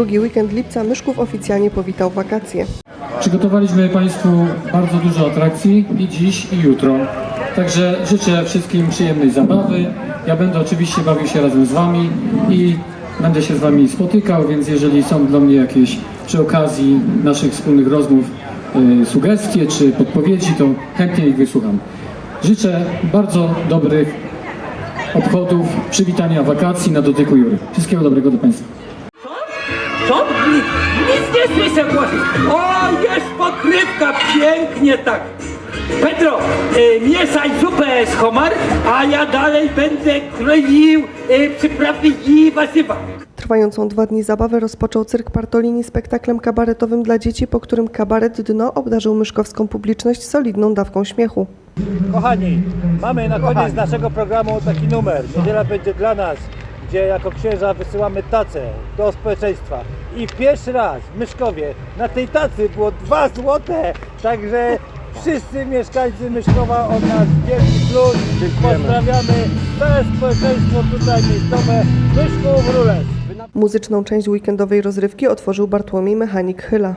drugi weekend lipca Myszków oficjalnie powitał wakacje. Przygotowaliśmy Państwu bardzo dużo atrakcji i dziś i jutro. Także życzę wszystkim przyjemnej zabawy. Ja będę oczywiście bawił się razem z Wami i będę się z Wami spotykał, więc jeżeli są dla mnie jakieś przy okazji naszych wspólnych rozmów y, sugestie czy podpowiedzi, to chętnie ich wysłucham. Życzę bardzo dobrych obchodów, przywitania wakacji na dotyku Jury. Wszystkiego dobrego do Państwa. Co? Nic, nic nie słyszę głosu. O, jest pokrywka, pięknie tak. Petro, y, mieszaj zupę z homar, a ja dalej będę kroił y, przyprawy i warzywa. Trwającą dwa dni zabawę rozpoczął cyrk Partolini spektaklem kabaretowym dla dzieci, po którym kabaret Dno obdarzył myszkowską publiczność solidną dawką śmiechu. Kochani, mamy na koniec naszego programu taki numer. Niedziela będzie dla nas, gdzie jako księża wysyłamy tacę do społeczeństwa. I pierwszy raz w Myszkowie na tej tacy było 2 złote. Także wszyscy mieszkańcy Myszkowa od nas wielki plus. Pozdrawiamy całe społeczeństwo tutaj miejscowe Myszków Rules. Muzyczną część weekendowej rozrywki otworzył Bartłomiej Mechanik Chyla.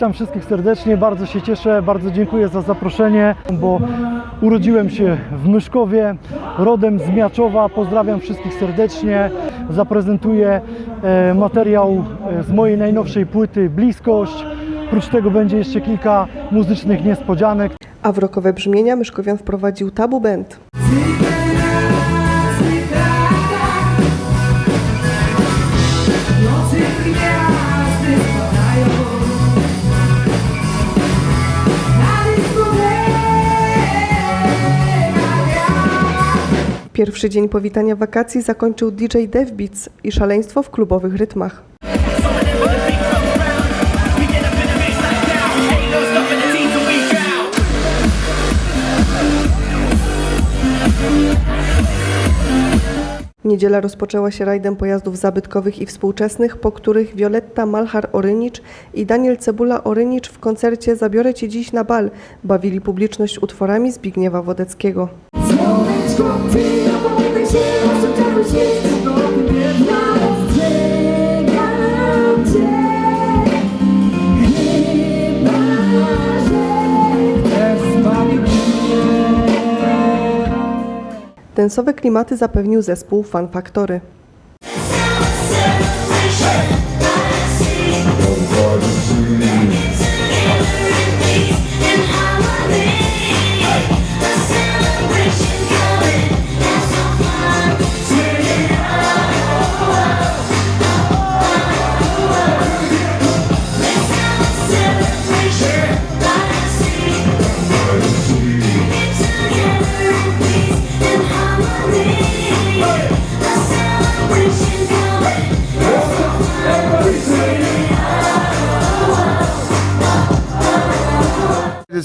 Witam wszystkich serdecznie, bardzo się cieszę, bardzo dziękuję za zaproszenie, bo urodziłem się w Myszkowie, rodem z Miaczowa, pozdrawiam wszystkich serdecznie, zaprezentuję e, materiał e, z mojej najnowszej płyty Bliskość, oprócz tego będzie jeszcze kilka muzycznych niespodzianek. A w rokowe brzmienia Myszkowian wprowadził Tabu Band. Pierwszy dzień powitania wakacji zakończył DJ Dev Beats i szaleństwo w klubowych rytmach. Niedziela rozpoczęła się rajdem pojazdów zabytkowych i współczesnych, po których Violetta Malchar-Orynicz i Daniel Cebula-Orynicz w koncercie Zabiorę Cię dziś na bal bawili publiczność utworami Zbigniewa Wodeckiego. Densowe klimaty zapewnił zespół Fan Factory.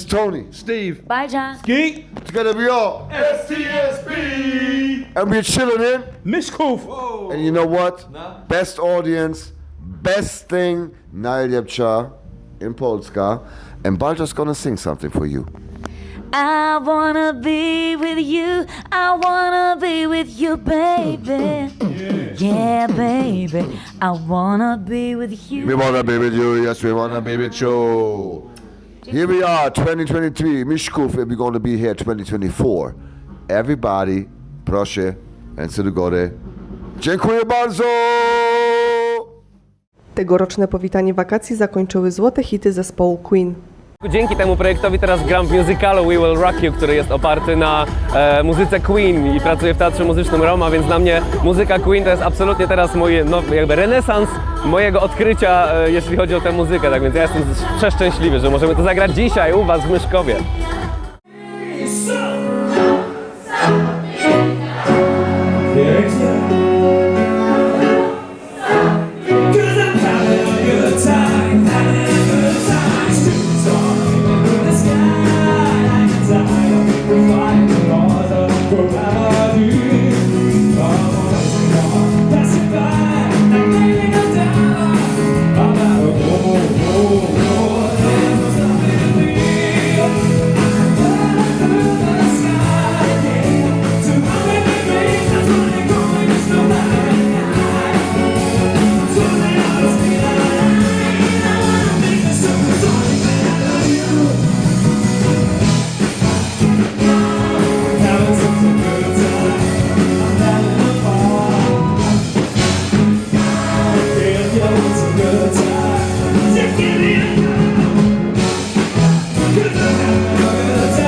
It's Tony. Steve. Bye, John. It's gonna be all STSB. And we're chilling in. Myszków! And you know what? Best audience, best thing, najlepsza in Polska. And Balja's gonna sing something for you. I wanna be with you. I wanna be with you, baby. Yeah, baby. I wanna be with you. We wanna be with you, yes, we wanna be with you. Here we are, 2023, Mishkuf, and we're gonna be here 2024. Everybody, proszę, ręce do góry. Dziękuję bardzo! Tegoroczne powitanie wakacji zakończyły złote hity zespołu Queen. Dzięki temu projektowi teraz gram w musicalu We Will Rock You, który jest oparty na e, muzyce Queen i pracuję w Teatrze Muzycznym Roma, więc dla mnie muzyka Queen to jest absolutnie teraz mój no, jakby renesans mojego odkrycia, e, jeśli chodzi o tę muzykę. Tak więc ja jestem przeszczęśliwy, że możemy to zagrać dzisiaj u Was w Myszkowie. Girls